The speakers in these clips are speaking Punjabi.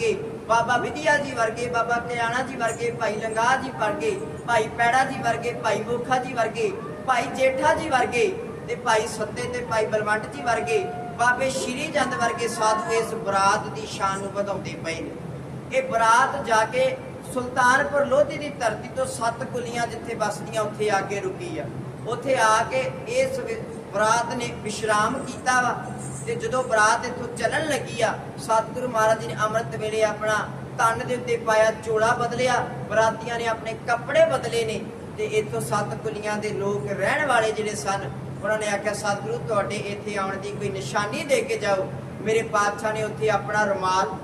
ਕੇ ਬਾਬਾ ਵਿਧਿਆ ਜੀ ਵਰਗੇ, ਬਾਬਾ ਕਿਆਣਾ ਜੀ ਵਰਗੇ, ਭਾਈ ਲੰਗਾ ਜੀ ਵਰਗੇ, ਭਾਈ ਪੈੜਾ ਜੀ ਵਰਗੇ, ਭਾਈ ਮੋਖਾ ਜੀ ਵਰਗੇ, ਭਾਈ ਜੇਠਾ ਜੀ ਵਰਗੇ ਤੇ ਭਾਈ ਸੱਤੇ ਤੇ ਭਾਈ ਬਲਵੰਤ ਜੀ ਵਰਗੇ, ਬਾਬੇ ਸ਼੍ਰੀ ਚੰਦ ਵਰਗੇ ਸਾਧੂ ਇਸ ਬਰਾਤ ਦੀ ਸ਼ਾਨ ਨੂੰ ਵਧਾਉਂਦੇ ਪਏ ਨੇ। ਇਹ ਬਰਾਤ ਜਾ ਕੇ ਸੁਲਤਾਨਪੁਰ ਲੋਧੀ ਦੀ ਧਰਤੀ ਤੋਂ ਸੱਤ ਕੁਲੀਆਂ ਜਿੱਥੇ ਵਸਦੀਆਂ, ਉੱਥੇ ਆ ਕੇ ਰੁਕੀ ਆ। ਉੱਥੇ ਆ ਕੇ ਇਸ ਬਰਾਤ ਨੇ ਵਿਸ਼ਰਾਮ ਕੀਤਾ ਵਾ। ਤੇ ਜਦੋਂ ਬਰਾਤ ਇੱਥੋਂ ਚੱਲਣ ਲੱਗੀ ਆ, ਸਤਿਗੁਰੂ ਮਹਾਰਾਜ ਜੀ ਨੇ ਅੰਮ੍ਰਿਤ ਵੇਲੇ ਆਪਣਾ ਤਨ ਦੇ ਉੱਤੇ ਪਾਇਆ, ਚੋਲਾ ਬਦਲਿਆ, ਬਰਾਤੀਆਂ ਨੇ ਆਪਣੇ ਕੱਪੜੇ ਬਦਲੇ ਨੇ ਤੇ ਇੱਥੋਂ ਸੱਤ ਕੁਲੀਆਂ ਦੇ ਲੋਕ ਰਹਿਣ ਵਾਲੇ ਜਿਹੜੇ ਸਨ, ਉਹਨਾਂ ਨੇ ਆਖਿਆ, ਸਤਿਗੁਰੂ, ਤੁਹਾਡੇ ਇੱਥੇ ਆਉਣ ਦੀ ਕੋਈ ਨਿਸ਼ਾਨੀ ਦੇ ਕੇ ਜਾਓ। ਮੇਰੇ ਪਾਤਸ਼ਾਹ ਨੇ ਉੱਥੇ ਆਪਣਾ ਰੁਮਾਲ,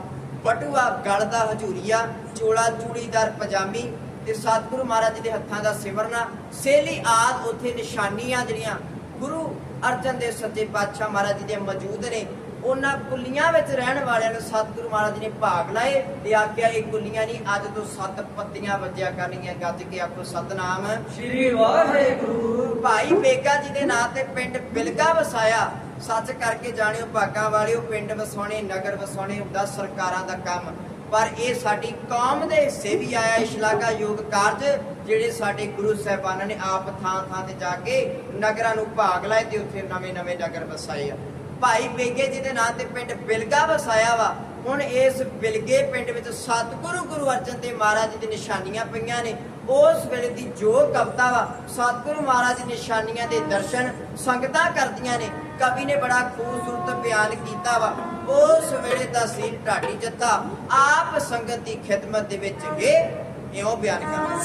ਪਟੂਆ, ਗਲ ਦਾ ਹਜੂਰੀਆ, ਚੋਲਾ, ਚੂੜੀਦਾਰ, ਪਜਾਮੀ ਤੇ ਸਤਿਗੁਰੂ ਮਹਾਰਾਜ ਜੀ ਦੇ ਹੱਥਾਂ ਦਾ ਸਿਮਰਨਾ ਸੇਲੀ ਆਦ ਉੱਥੇ ਨਿਸ਼ਾਨੀਆਂ ਜਿਹੜੀਆਂ ਗੁਰੂ ਅਰਜਨ ਦੇਵ ਸੱਚੇ ਪਾਤਸ਼ਾਹ ਮਹਾਰਾਜ ਜੀ ਦੇ ਮੌਜੂਦ ਨੇ ਉਹਨਾਂ ਕੁੱਲੀਆਂ ਵਿੱਚ ਰਹਿਣ ਵਾਲਿਆਂ ਨੂੰ ਸਤਿਗੁਰੂ ਮਹਾਰਾਜ ਜੀ ਨੇ ਭਾਗ ਲਾਏ ਤੇ ਆਖਿਆ ਇਹ ਕੁੱਲੀਆਂ ਨਹੀਂ ਅੱਜ ਤੋਂ ਸੱਤ ਪੱਤੀਆਂ ਵੱਜਿਆ ਕਰਨਗੀਆਂ ਗੱਜ ਕੇ ਆਖੋ ਸਤਨਾਮ। ਸ੍ਰੀ ਵਾਹਿਗੁਰੂ। ਭਾਈ ਬੇਗਾ ਜੀ ਦੇ ਨਾਂ ਤੇ ਪਿੰਡ ਬਿਲਗਾ ਵਸਾਇਆ। ਸੱਚ ਕਰਕੇ ਜਾਣਿਓ ਭਾਗਾਂ ਵਾਲਿਓ ਪਿੰਡ ਵਸਾਉਣੇ ਨਗਰ ਵਸਾਉਣੇ ਹੁੰਦਾ ਸਰਕਾਰਾਂ ਦਾ ਕੰਮ। ਪਰ ਇਹ ਸਾਡੀ ਕੌਮ ਦੇ ਹਿੱਸੇ ਵੀ ਆਇਆ ਇਸ਼ਲਾਗਾ ਯੋਗ ਕਾਰਜ, ਜਿਹੜੇ ਸਾਡੇ ਗੁਰੂ ਸਾਹਿਬਾਨਾਂ ਨੇ ਆਪ ਥਾਂ ਥਾਂ ਤੇ ਜਾ ਕੇ ਨਗਰਾਂ ਨੂੰ ਭਾਗ ਲਾਏ ਤੇ ਉੱਥੇ ਨਵੇਂ ਨਵੇਂ ਨਗਰ ਵਸਾਏ ਆ। ਭਾਈ ਬੇਗੇ ਜੀ ਦੇ ਨਾਂ ਤੇ ਪਿੰਡ ਬਿਲਗਾ ਵਸਾਇਆ ਵਾ। ਹੁਣ ਇਸ ਬਿਲਗੇ ਪਿੰਡ ਵਿੱਚ ਸਤਿਗੁਰੂ ਗੁਰੂ ਅਰਜਨ ਦੇਵ ਮਹਾਰਾਜ ਜੀ ਦੀ ਨਿਸ਼ਾਨੀਆਂ ਪਈਆਂ ਨੇ। ਉਸ ਵੇਲੇ ਦੀ ਜੋ ਕਵਿਤਾ ਵਾ, ਸਤਿਗੁਰੂ ਮਹਾਰਾਜ ਦੀ ਨਿਸ਼ਾਨੀਆਂ ਦੇ ਦਰਸ਼ਨ ਸੰਗਤਾਂ ਕਰਦੀਆਂ ਨੇ। ਕਵੀ ਨੇ ਬੜਾ ਖੂਬਸੂਰਤ ਬਿਆਨ ਕੀਤਾ ਵਾ। ਉਸ ਵੇਲੇ ਦਾ ਸੀਨ ਢਾਡੀ ਜੱਥਾ। ਆਪ ਸੰਗਤ ਦੀ ਖਿਦਮਤ ਦੇ ਵਿੱਚ ਗਏ ਇਉਂ ਬਿਆਨ ਕਰਦਾ।